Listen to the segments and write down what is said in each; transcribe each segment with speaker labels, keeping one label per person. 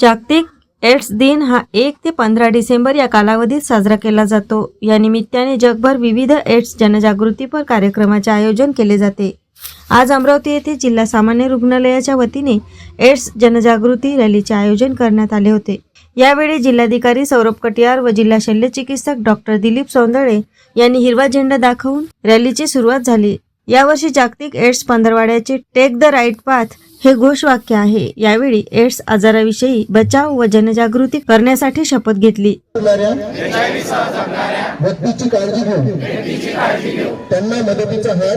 Speaker 1: जागतिक एड्स दिन हा एक ते पंधरा डिसेंबर या कालावधीत साजरा केला जातो. या निमित्ताने जगभर विविध एड्स जनजागृतीपर कार्यक्रमाचे आयोजन केले जाते. आज अमरावती येथे जिल्हा सामान्य रुग्णालयाच्या वतीने एड्स जनजागृती रॅलीचे आयोजन करण्यात आले होते. यावेळी जिल्हाधिकारी सौरभ कटियार व जिल्हा शल्यचिकित्सक डॉक्टर दिलीप सौंदळे यांनी हिरवा झेंडा दाखवून रॅलीची सुरुवात झाली. यावर्षी जागतिक एड्स पंधरवाड्याचे टेक द राईट पाथ हे घोषवाक्य आहे. यावेळी एड्स आजाराविषयी बचाव व जनजागृती करण्यासाठी शपथ घेतली.
Speaker 2: व्यक्तीची काळजी घेऊ त्यांना मदतीचा हात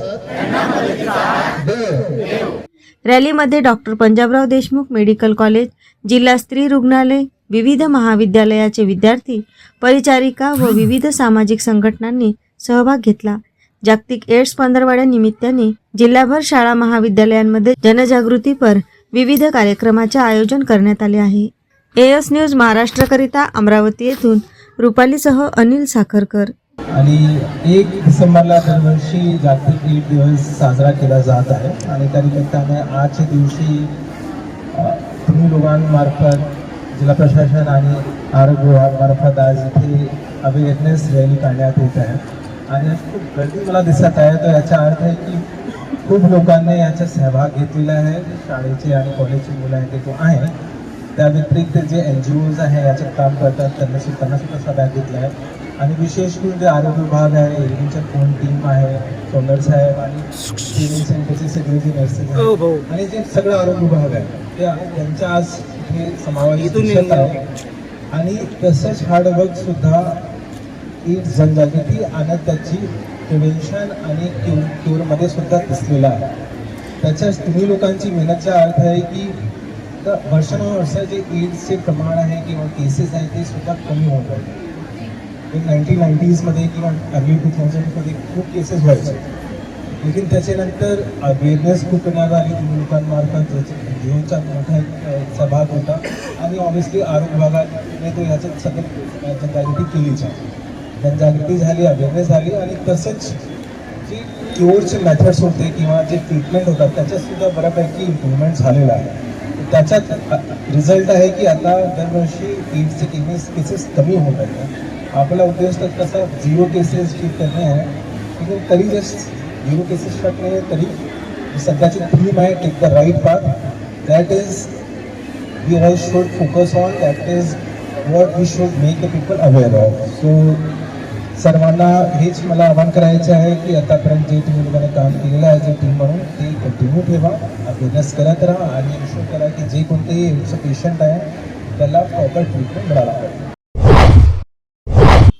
Speaker 1: रॅलीमध्ये doctor Panjabrao Deshmukh medical college जिल्हा स्त्री रुग्णालय विविध महाविद्यालयाचे विद्यार्थी परिचारिका व विविध सामाजिक संघटनांनी सहभाग घेतला. जागतिक एड्स पंधरवाड्या निमित्ताने जिल्हाभर शाळा महाविद्यालयांमध्ये जनजागृतीपर विविध कार्यक्रमाचे आयोजन करण्यात आले आहे. एएस न्यूज महाराष्ट्रकरिता अमरावती येथून रुपालीसह अनिल साखरकर.
Speaker 3: आणि एक डिसेंबरला दरवर्षी जागतिक एड दिवस साजरा केला जात आहे आणि त्या निमित्ताने आजच्या दिवशी तुम्ही लोकांमार्फत जिल्हा प्रशासन आणि आरोग्य विभागामार्फत आज इथे अवेअरनेस रॅली काढण्यात येत आहे. आणि खूप गर्दी मला दिसत आहे. तर याचा अर्थ आहे की खूप लोकांनी याचा सहभाग घेतलेला आहे. शाळेचे आणि कॉलेजचे मुलं आहेत ते आहे त्या व्यतिरिक्त जे एन जी ओज आहे याच्यात काम करतात त्यांना त्यांना सुद्धा सहभाग घेतला आहे. आणि विशेष करून जे आरोग्य विभाग आहे एरवीच्या कोण टीम आहे सौंदर साहेब आणि ट्रेनिंग सेंटरचे सगळे जे नर्सेस आहेत. आणि जे सगळं आरोग्य विभाग आहे ते त्यांच्या आज इथे समावेश आहे. आणि तसंच हार्डवर्क सुद्धा एक जनजागृती आणि त्याची प्रिव्हेन्शन आणि क्यू क्यूरमध्ये सुद्धा दिसलेला आहे. त्याच्याच तुम्ही लोकांची मेहनतचा अर्थ आहे की तर वर्षानुवर्ष जे एड्सचे प्रमाण आहे किंवा केसेस आहे ते सुद्धा कमी होत आहे नाईन्टीन नाईन्टीजमध्ये किंवा अर्ली टू थाउजंडमध्ये खूप केसेस व्हायचे. लेकिन त्याच्यानंतर अवेअरनेस खूप येणार आली तुम्ही लोकांमार्फत जिओचा मोठा एक, सहभाग होता. आणि ऑब्व्हियसली आरोग्य विभागाने तो ह्याच्यात सगळं जनजागृती केलीच आहे. जनजागृती झाली अवेअरनेस झाली आणि तसंच जे क्युअरचे मेथड्स होते किंवा जे ट्रीटमेंट होतात त्याच्यातसुद्धा बऱ्यापैकी इम्प्रूव्हमेंट झालेलं आहे. त्याच्यात रिझल्ट आहे की आता दरवर्षी एड्सचे केसेस केसेस कमी होत आहेत. आपला उद्देश तर कसा झिरो केसेस ठीक करणे आहे. तरी जस्ट झिरो केसेस करणे तरी सध्याची थीम आहे take the right path that is we all should focus on that is what we should make the people aware of so सर्वांना हेच मला आवाहन करायचं आहे की आतापर्यंत जे तुम्ही लोकांनी काम केलेलं आहे जे टीम म्हणून ते कंटिन्यू ठेवा. अवेअरनेस करत राहा आणि इन्शुअर करा की जे कोणतेही पेशंट आहे त्याला प्रॉपर ट्रीटमेंट मिळाला पाहिजे